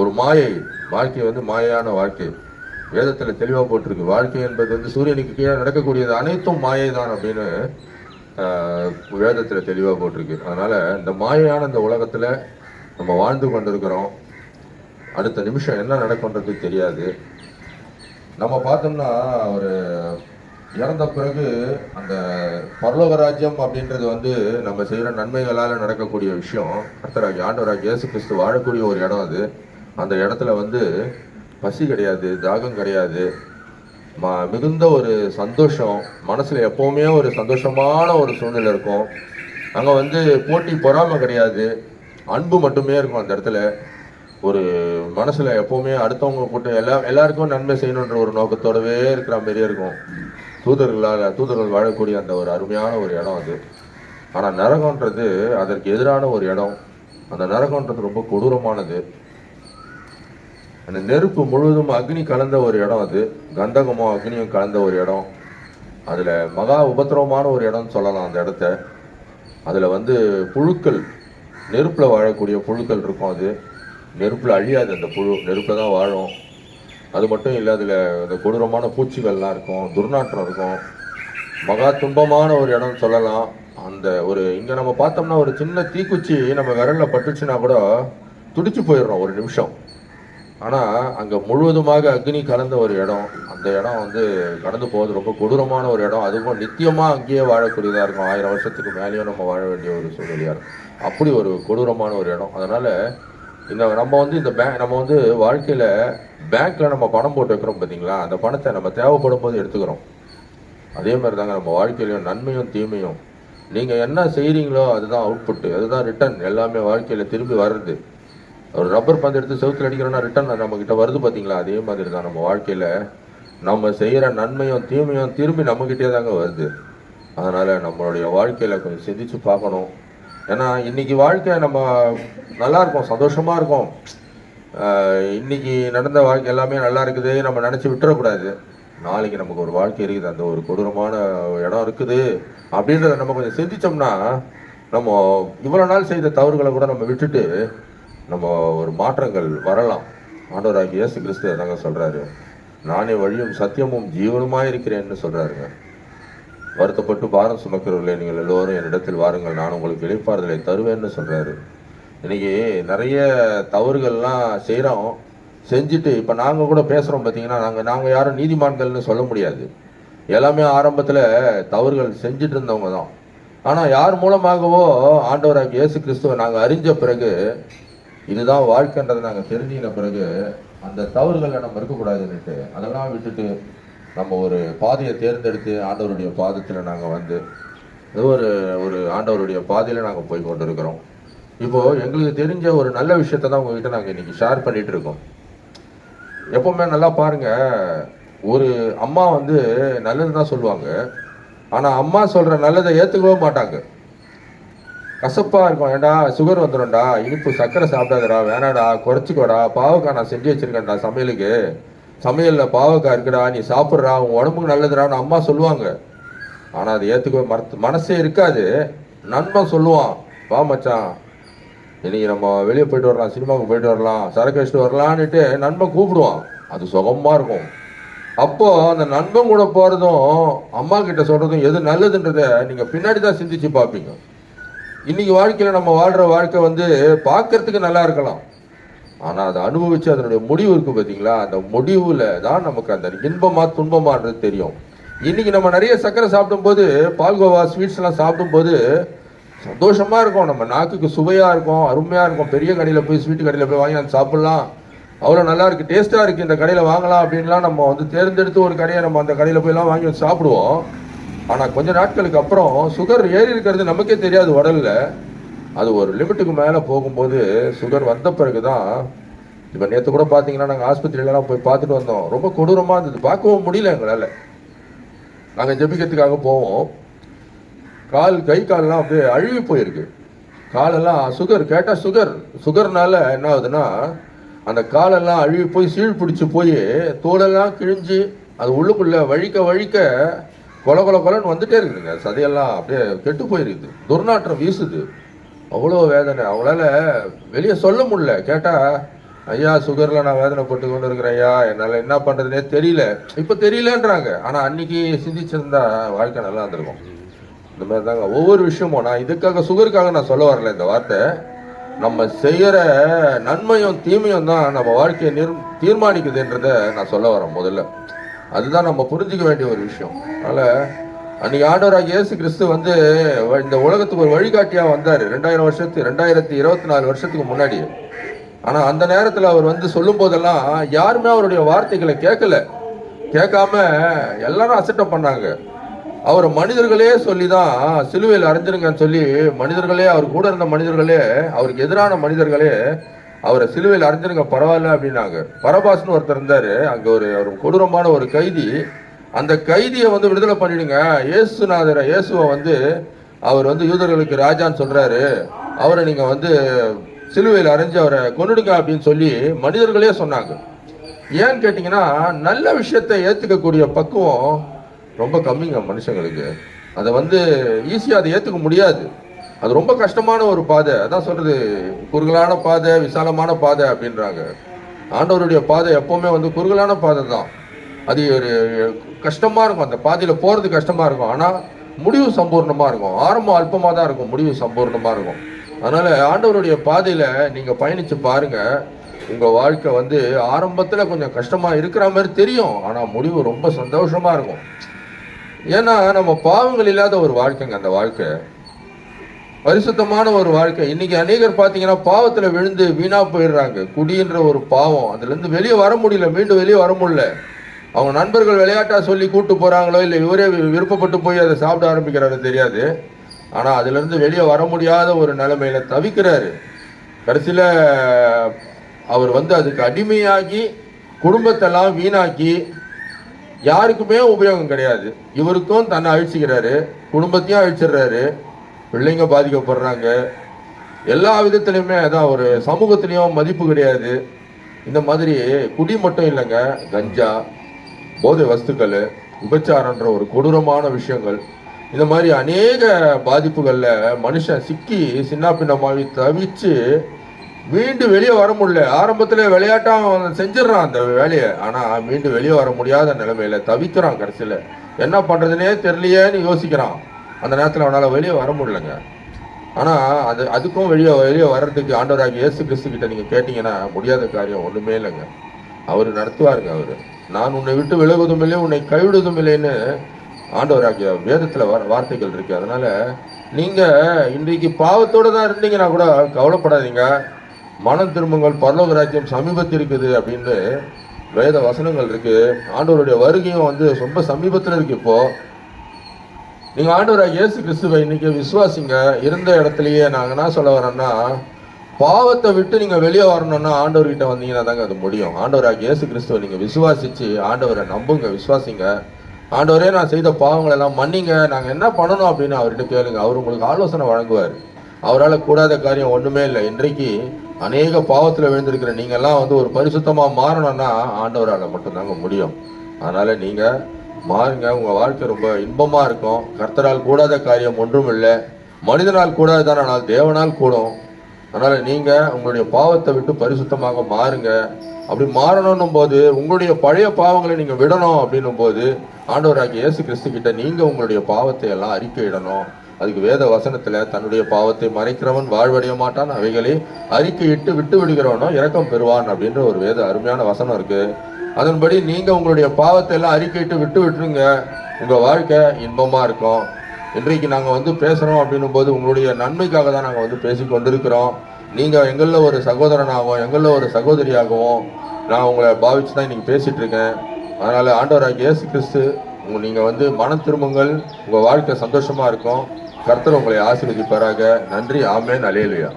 ஒரு மாயை வாழ்க்கை வந்து மாயையான வாழ்க்கை. வேதத்தில் தெளிவாக போட்டிருக்கு. வாழ்க்கை என்பது வந்து சூரியனுக்கு கீழே நடக்கக்கூடியது அனைத்தும் மாயை தான் அப்படின்னு வேதத்தில் தெளிவாக போட்டிருக்கு. அதனால் இந்த மாயையான இந்த உலகத்தில் நம்ம வாழ்ந்து கொண்டிருக்கிறோம். அடுத்த நிமிஷம் என்ன நடக்குன்றது தெரியாது. நம்ம பார்த்தோம்னா ஒரு இறந்த பிறகு அந்த பரலோகராஜ்யம் அப்படின்றது வந்து நம்ம செய்கிற நன்மைகளால் நடக்கக்கூடிய விஷயம். கர்த்தராகி ஆண்டவராகி இயேசு கிறிஸ்து வாழக்கூடிய ஒரு இடம் அது. அந்த இடத்துல வந்து பசி கிடையாது தாகம் கிடையாது. ம மிகுந்த ஒரு சந்தோஷம். மனசில் எப்போவுமே ஒரு சந்தோஷமான ஒரு சூழ்நிலை இருக்கும். அங்கே வந்து போட்டி பொறாமை கிடையாது. அன்பு மட்டுமே இருக்கும் அந்த இடத்துல. ஒரு மனசில் எப்போவுமே அடுத்தவங்க போட்டு எல்லா எல்லாருக்கும் நன்மை செய்யணுன்ற ஒரு நோக்கத்தோடவே இருக்கிற மாதிரியே இருக்கும். தூதர்களால் தூதர்கள் வாழக்கூடிய அந்த ஒரு அருமையான ஒரு இடம் அது. ஆனால் நரகம்ன்றது அதற்கு எதிரான ஒரு இடம். அந்த நரகம்ன்றது ரொம்ப கொடூரமானது. அந்த நெருப்பு முழுவதும் அக்னி கலந்த ஒரு இடம் அது. கந்தகமும் அக்னியும் கலந்த ஒரு இடம். அதில் மகா உபத்திரவமான ஒரு இடம்னு சொல்லலாம் அந்த இடத்த. அதில் வந்து புழுக்கள் நெருப்பில் வாழக்கூடிய புழுக்கள் இருக்கும் அது. நெருப்பில் அழியாது அந்த புழு நெருப்பில் தான் வாழும். அது மட்டும் இல்லை அதில் இந்த கொடூரமான பூச்சிகள்லாம் இருக்கும் துர்நாற்றம் இருக்கும். மகா துன்பமான ஒரு இடம்னு சொல்லலாம். அந்த ஒரு இங்கே நம்ம பார்த்தோம்னா ஒரு சின்ன தீக்குச்சி நம்ம விரலில் பட்டுச்சுன்னா கூட துடிச்சு போயிடுறோம் ஒரு நிமிஷம். ஆனால் அங்கே முழுவதுமாக அக்னி கலந்த ஒரு இடம். அந்த இடம் வந்து கடந்து போவது ரொம்ப கொடூரமான ஒரு இடம். அதுவும் நித்தியமாக அங்கேயே வாழக்கூடியதாக இருக்கும். ஆயிரம் வருஷத்துக்கு மேலேயும் நம்ம வாழ வேண்டிய ஒரு சூழ்நிலையாக இருக்கும். அப்படி ஒரு கொடூரமான ஒரு இடம். அதனால் இந்த நம்ம வந்து இந்த பேங்க் நம்ம வந்து வாழ்க்கையில் பேங்க்கில் நம்ம பணம் போட்டு வைக்கிறோம் பார்த்தீங்களா அந்த பணத்தை நம்ம தேவைப்படும் போது எடுத்துக்கிறோம். அதே மாதிரி தாங்க நம்ம வாழ்க்கையிலையும் நன்மையும் தீமையும். நீங்கள் என்ன செய்கிறீங்களோ அதுதான் அவுட்புட்டு அதுதான் ரிட்டர்ன் எல்லாமே வாழ்க்கையில் திரும்பி வர்றது. ஒரு ரப்பர் பந்து எடுத்து செவுத்துல அடிக்கிறோம்னா ரிட்டர்ன் நம்ம கிட்ட வருது பார்த்தீங்களா அதே மாதிரி தான் நம்ம வாழ்க்கையில் நம்ம செய்கிற நன்மையும் தீமையும் திரும்பி நம்மக்கிட்டே தாங்க வருது. அதனால் நம்மளுடைய வாழ்க்கையில் கொஞ்சம் சிந்திச்சு பார்க்கணும். ஏன்னா இன்னைக்கு வாழ்க்கை நம்ம நல்லா இருக்கும் இருக்கும். இன்றைக்கி இன்னைக்கு நடந்த வாழ்க்கை எல்லாமே நல்லா இருக்குது நம்ம நினச்சி விட்டுறக்கூடாது. நாளைக்கு நமக்கு ஒரு வாழ்க்கை இருக்குது அந்த ஒரு கொடூரமான இடம் இருக்குது அப்படின்றத நம்ம கொஞ்சம் சிந்திச்சோம்னா நம்ம இவ்வளோ நாள் செய்த தவறுகளை கூட நம்ம விட்டுட்டு நம்ம ஒரு மாற்றங்கள் வரலாம். ஆண்டவராக இயேசு கிறிஸ்து தாங்க சொல்கிறாரு நானே வழியும் சத்தியமும் ஜீவனுமாக இருக்கிறேன்னு சொல்கிறாருங்க வருத்தப்பட்டு பாரம் சுமக்கிறவர்களே நீங்கள் எல்லோரும் என்னிடத்தில் வாருங்கள் நான் உங்களுக்கு இளைப்பாறுதலை தருவேன்னு சொல்கிறாரு இன்னைக்கு நிறைய தவறுகள்லாம் செய்கிறோம் செஞ்சுட்டு இப்போ நாங்கள் கூட பேசுகிறோம் பார்த்தீங்கன்னா நாங்கள் நாங்கள் யாரும் நீதிமான்கள்னு சொல்ல முடியாது. எல்லாமே ஆரம்பத்தில் தவறுகள் செஞ்சுட்டு இருந்தவங்க தான். ஆனால் யார் மூலமாகவோ ஆண்டவராக இயேசு கிறிஸ்துவை நாங்கள் அறிஞ்ச பிறகு இதுதான் வாழ்க்கைன்றதை நாங்கள் தெரிஞ்சுக்கின பிறகு அந்த தவறுகளை நம்ம இருக்கக்கூடாதுன்னுட்டு அதெல்லாம் விட்டுட்டு நம்ம ஒரு பாதையை தேர்ந்தெடுத்து ஆண்டவருடைய பாதத்தில் நாங்கள் வந்து ஏதோ ஒரு ஒரு ஆண்டவருடைய பாதையில் நாங்கள் போய் கொண்டு இருக்கிறோம் எங்களுக்கு தெரிஞ்ச ஒரு நல்ல விஷயத்தை தான் உங்ககிட்ட நாங்கள் இன்றைக்கி ஷேர் பண்ணிகிட்டு இருக்கோம். எப்பவுமே நல்லா பாருங்கள் ஒரு அம்மா வந்து நல்லது தான் சொல்லுவாங்க. ஆனால் அம்மா சொல்கிற நல்லதை ஏற்றுக்கவே மாட்டாங்க. கசப்பாக இருக்கும். ஏண்டா சுகர் வந்துடும்டா இனிப்பு சர்க்கரை சாப்பிடாதடா. வேணாடா குறைச்சிக்கோடா. பாவக்காய் நான் செஞ்சு வச்சிருக்கேன்டா சமையலுக்கு. சமையலில் பாவக்காய் இருக்குடா. நீ சாப்பிட்றா. உன் உடம்புக்கு நல்லதுடான்னு அம்மா சொல்லுவாங்க. ஆனால் அதை ஏற்றுக்க மறத்து மனசே இருக்காது. நண்பன் சொல்லுவான். வா மச்சான். இன்னைக்கு நம்ம வெளியே போயிட்டு வரலாம். சினிமாவுக்கு போயிட்டு வரலாம். சரக்கு வச்சுட்டு வரலான்னுட்டு நண்பன் கூப்பிடுவான். அது சுகமாக இருக்கும். அப்போது அந்த நண்பன் கூட போகிறதும் அம்மா கிட்ட சொல்கிறதும் எது நல்லதுன்றதை நீங்கள் பின்னாடி தான் சிந்திச்சு பார்ப்பீங்க. இன்னைக்கு வாழ்க்கையில் நம்ம வாழ்கிற வாழ்க்கை வந்து பார்க்கறதுக்கு நல்லா இருக்கலாம். ஆனால் அதை அனுபவித்து அதனுடைய முடிவு இருக்குது பார்த்தீங்களா அந்த முடிவில் தான் நமக்கு அந்த இன்பமாக துன்பமானது தெரியும். இன்றைக்கி நம்ம நிறைய சர்க்கரை சாப்பிடும்போது பால்கோவா ஸ்வீட்ஸ்லாம் சாப்பிடும்போது சந்தோஷமாக இருக்கும். நம்ம நாக்குக்கு சுவையாக இருக்கும் அருமையாக இருக்கும். பெரிய கடையில் போய் ஸ்வீட்டு கடையில் போய் வாங்கி அதை சாப்பிட்லாம். அவ்வளோ நல்லா இருக்குது டேஸ்ட்டாக இருக்குது இந்த கடையில் வாங்கலாம் அப்படின்லாம் நம்ம வந்து தேர்ந்தெடுத்து ஒரு கடையை நம்ம அந்த கடையில் போய்லாம் வாங்கி வந்து சாப்பிடுவோம். ஆனால் கொஞ்ச நாட்களுக்கு அப்புறம் சுகர் ஏறி இருக்கிறது நமக்கே தெரியாது உடல்ல. அது ஒரு லிமிட்டுக்கு மேலே போகும்போது சுகர் வந்த பிறகு தான் இப்போ நேற்று கூட பார்த்தீங்கன்னா நாங்கள் ஆஸ்பத்திரியிலலாம் போய் பார்த்துட்டு வந்தோம். ரொம்ப கொடூரமாக இருந்தது. பார்க்கவும் முடியல எங்களால். நாங்கள் ஜெபிக்கிறதுக்காக போவோம். கால் கை கால்லாம் அப்படியே அழுகி போயிருக்கு. காலெல்லாம் சுகர் கேட்டால் சுகர் சுகர்னால என்ன ஆகுதுன்னா அந்த காலெல்லாம் அழுகி போய் சீழ் பிடிச்சி போய் தோலெல்லாம் கிழிஞ்சு அது உள்ளுக்குள்ளே வழிக்க வழிக்க கொல கொல கொலன்னு வந்துட்டே இருக்குதுங்க. சதையெல்லாம் அப்படியே கெட்டு போயிருக்குது. துர்நாற்றம் வீசுது. அவ்வளோ வேதனை. அவங்களால வெளியே சொல்ல முடியல. கேட்டால் ஐயா சுகரில் நான் வேதனைப்பட்டு கொண்டு இருக்கிறேன் ஐயா. என்னால் என்ன பண்ணுறதுனே தெரியல. இப்போ தெரியலன்றாங்க. ஆனால் அன்னைக்கு சிந்திச்சிருந்தா வாழ்க்கை நல்லா இருந்திருக்கும். இந்த மாதிரி தாங்க. ஒவ்வொரு விஷயமும் நான் இதுக்காக சுகருக்காக நான் சொல்ல வரல இந்த வார்த்தை. நம்ம செய்கிற நன்மையும் தீமையும் தான் நம்ம வாழ்க்கையை நிர் தீர்மானிக்குதுன்றதை நான் சொல்ல வரேன் முதல்ல. அதுதான் நம்ம புரிஞ்சுக்க வேண்டிய ஒரு விஷயம். அதனால் அன்னைக்கு ஆண்டவராக இயேசு கிறிஸ்து வந்து இந்த உலகத்துக்கு ஒரு வழிகாட்டியாக வந்தார். ரெண்டாயிரம் வருஷத்து ரெண்டாயிரத்தி இருபத்தி நாலு வருஷத்துக்கு முன்னாடி ஆனால் அந்த நேரத்தில் அவர் வந்து சொல்லும் போதெல்லாம் யாருமே அவருடைய வார்த்தைகளை கேட்கல. கேட்காம எல்லாரும் அசட்டம் பண்ணாங்க. அவர் மனிதர்களே சொல்லி தான் சிலுவையில் அறிஞ்சிருங்கன்னு சொல்லி மனிதர்களே அவர் கூட இருந்த மனிதர்களே அவருக்கு எதிரான மனிதர்களே அவரை சிலுவையில் அறிஞ்சிருங்க பரவாயில்ல அப்படின்னாங்க. பரபாஸ்னு ஒருத்தர் இருந்தார். அங்கே ஒரு ஒரு கொடூரமான ஒரு கைதி. அந்த கைதியை வந்து விடுதலை பண்ணிடுங்க. இயேசுநாதரை இயேசுவை வந்து அவர் வந்து யூதர்களுக்கு ராஜான்னு சொல்கிறாரு அவரை நீங்கள் வந்து சிலுவையில் அரைஞ்சு அவரை கொன்னுடுங்க அப்படின்னு சொல்லி மனிதர்களே சொன்னாங்க. ஏன்னு கேட்டிங்கன்னா நல்ல விஷயத்தை ஏற்றுக்கக்கூடிய பக்குவம் ரொம்ப கம்மிங்க மனுஷங்களுக்கு. அதை வந்து ஈஸியாக அதை ஏற்றுக்க முடியாது. அது ரொம்ப கஷ்டமான ஒரு பாதை. அதான் சொல்றது குறுகலான பாதை விசாலமான பாதை அப்படின்றாங்க. ஆண்டவருடைய பாதை எப்பவுமே வந்து குறுகலான பாதை தான். அது ஒரு கஷ்டமா இருக்கும். அந்த பாதையில போறது கஷ்டமா இருக்கும். ஆனா முடிவு சம்பூர்ணமா இருக்கும். ஆரம்பம் அல்பமா தான் இருக்கும். முடிவு சம்பூர்ணமா இருக்கும். அதனால ஆண்டவருடைய பாதையில நீங்க பயணிச்சு பாருங்க. உங்க வாழ்க்கை வந்து ஆரம்பத்துல கொஞ்சம் கஷ்டமா இருக்கிற மாதிரி தெரியும். ஆனா முடிவு ரொம்ப சந்தோஷமா இருக்கும். ஏன்னா நம்ம பாவங்கள் இல்லாத ஒரு வாழ்க்கைங்க அந்த வாழ்க்கை. பரிசுத்தமான ஒரு வாழ்க்கை. இன்னைக்கு அநேகர் பார்த்தீங்கன்னா பாவத்தில் விழுந்து வீணா போயிடுறாங்க. குடின்ற ஒரு பாவம். அதுலேருந்து வெளியே வர முடியல. மீண்டும் வெளியே வர முடியல. அவங்க நண்பர்கள் விளையாட்டாக சொல்லி கூட்டு போகிறாங்களோ இல்லை இவரே வி- விருப்பப்பட்டு போய் அதை சாப்பிட ஆரம்பிக்கிறாரு தெரியாது. ஆனால் அதுலேருந்து வெளியே வர முடியாத ஒரு நிலைமையில தவிக்கிறாரு. கடைசியில் அவர் வந்து அதுக்கு அடிமையாகி குடும்பத்தெல்லாம் வீணாக்கி யாருக்குமே உபயோகம் கிடையாது. இவருக்கும் தன்னை அழிச்சிக்கிறாரு. குடும்பத்தையும் அழிச்சிடுறாரு. பிள்ளைங்க பாதிக்கப்படுறாங்க. எல்லா விதத்துலையுமே அதான் ஒரு சமூகத்திலையும் மதிப்பு கிடையாது. இந்த மாதிரி குடி மட்டும் இல்லைங்க கஞ்சா போதை வஸ்துக்கள் விபச்சாரன்ற ஒரு கொடூரமான விஷயங்கள். இந்த மாதிரி அநேக பாதிப்புகளில் மனுஷன் சிக்கி சின்ன பின்னமாகி தவிச்சு மீண்டும் வெளியே வர முடியல. ஆரம்பத்தில் விளையாட்டாக அவன் செஞ்சிடறான் அந்த வேலையை. ஆனால் மீண்டும் வெளியே வர முடியாத நிலைமையில் தவிக்கிறான் கடைசியில். என்ன பண்ணுறதுனே தெரியலையேன்னு யோசிக்கிறான். அந்த நேரத்தில் அவனால் வெளியே வர முடியலங்க. ஆனால் அது அதுக்கும் வெளியே வெளியே வர்றதுக்கு ஆண்டவராக இயேசு கிறிஸ்து கிட்ட நீங்கள் கேட்டிங்கன்னா முடியாத காரியம் ஒன்றுமே இல்லைங்க. அவர் நடத்துவாருங்க அவர். நான் உன்னை விட்டு விலகுவதும் இல்லை உன்னை கைவிடுவதும் இல்லைன்னு ஆண்டவராகிய வேதத்தில் வர வார்த்தைகள் இருக்கு. அதனால் நீங்கள் இன்றைக்கு பாவத்தோடு தான் இருந்தீங்கன்னா கூட கவலைப்படாதீங்க. மனம் திரும்புங்கள் பரலோக ராஜ்யம் சமீபத்தில் இருக்குது அப்படின்னு வேத வசனங்கள் இருக்குது ஆண்டவருடைய வருகையும் வந்து ரொம்ப சமீபத்தில் இருக்குது இப்போது நீங்கள் ஆண்டவராக இயேசு கிறிஸ்துவை இன்றைக்கி விசுவாசிங்க இருந்த இடத்துலையே நாங்கள் என்ன சொல்ல வரோம்னா பாவத்தை விட்டு நீங்கள் வெளியே வரணும்னா ஆண்டவர்கிட்ட வந்தீங்கன்னா தாங்க அது முடியும். ஆண்டவராக இயேசு கிறிஸ்துவை நீங்கள் விசுவாசிச்சு ஆண்டவரை நம்புங்க விசுவாசிங்க. ஆண்டவரே நான் செய்த பாவங்கள் எல்லாம் மன்னிங்க. நாங்கள் என்ன பண்ணணும் அப்படின்னு அவர்கிட்ட கேளுங்க. அவர் உங்களுக்கு ஆலோசனை வழங்குவார். அவரால் கூடாத காரியம் ஒன்றுமே இல்லை. இன்றைக்கு அநேக பாவத்தில் விழுந்திருக்கிற நீங்கள்லாம் வந்து ஒரு பரிசுத்தமாக மாறணும்னா ஆண்டவரால் மட்டும்தாங்க முடியும். அதனால் நீங்கள் மாறுங்க. உங்கள் வாழ்க்கை ரொம்ப இன்பமாக இருக்கும். கர்த்தரால் கூடாத காரியம் ஒன்றும் இல்லை மனிதனால் கூடாதுதான் ஆனால் தேவனால் கூடும். அதனால் நீங்கள் உங்களுடைய பாவத்தை விட்டு பரிசுத்தமாக மாறுங்க. அப்படி மாறணும் போது உங்களுடைய பழைய பாவங்களை நீங்கள் விடணும் அப்படின்னும் போது ஆண்டவராகிய இயேசு கிறிஸ்து கிட்ட நீங்கள் உங்களுடைய பாவத்தை எல்லாம் அறிக்கையிடணும் அதுக்கு வேத வசனத்தில் தன்னுடைய பாவத்தை மறைக்கிறவன் வாழ்வடைய மாட்டான். அவைகளை அறிக்கையிட்டு விட்டு விடுகிறவனோ இறக்கம் பெறுவான். அப்படின்ற ஒரு வேத அருமையான வசனம் இருக்குது அதன்படி நீங்கள் உங்களுடைய பாவத்தை எல்லாம் அறிக்கையிட்டு விட்டு விட்டுருங்க. உங்கள் வாழ்க்கை இன்பமாக இருக்கும். இன்றைக்கு நாங்கள் வந்து பேசுகிறோம் அப்படின்னும் போது உங்களுடைய நன்மைக்காக தான் நாங்கள் வந்து பேசி கொண்டிருக்கிறோம். நீங்கள் எங்களில் ஒரு சகோதரனாகவும் எங்களில் ஒரு சகோதரியாகவும் நான் உங்களை பாவிச்சு தான் இன்றைக்கி பேசிகிட்ருக்கேன் இருக்கேன். அதனால ஆண்டவராகிய இயேசு கிறிஸ்து உங்கள் நீங்கள் வந்து மன திரும்புங்கள். உங்கள் வாழ்க்கை சந்தோஷமாக இருக்கும். கர்த்தர் உங்களை ஆசீர்வதிப்பாராக. நன்றி. ஆமேன். அலேலுயா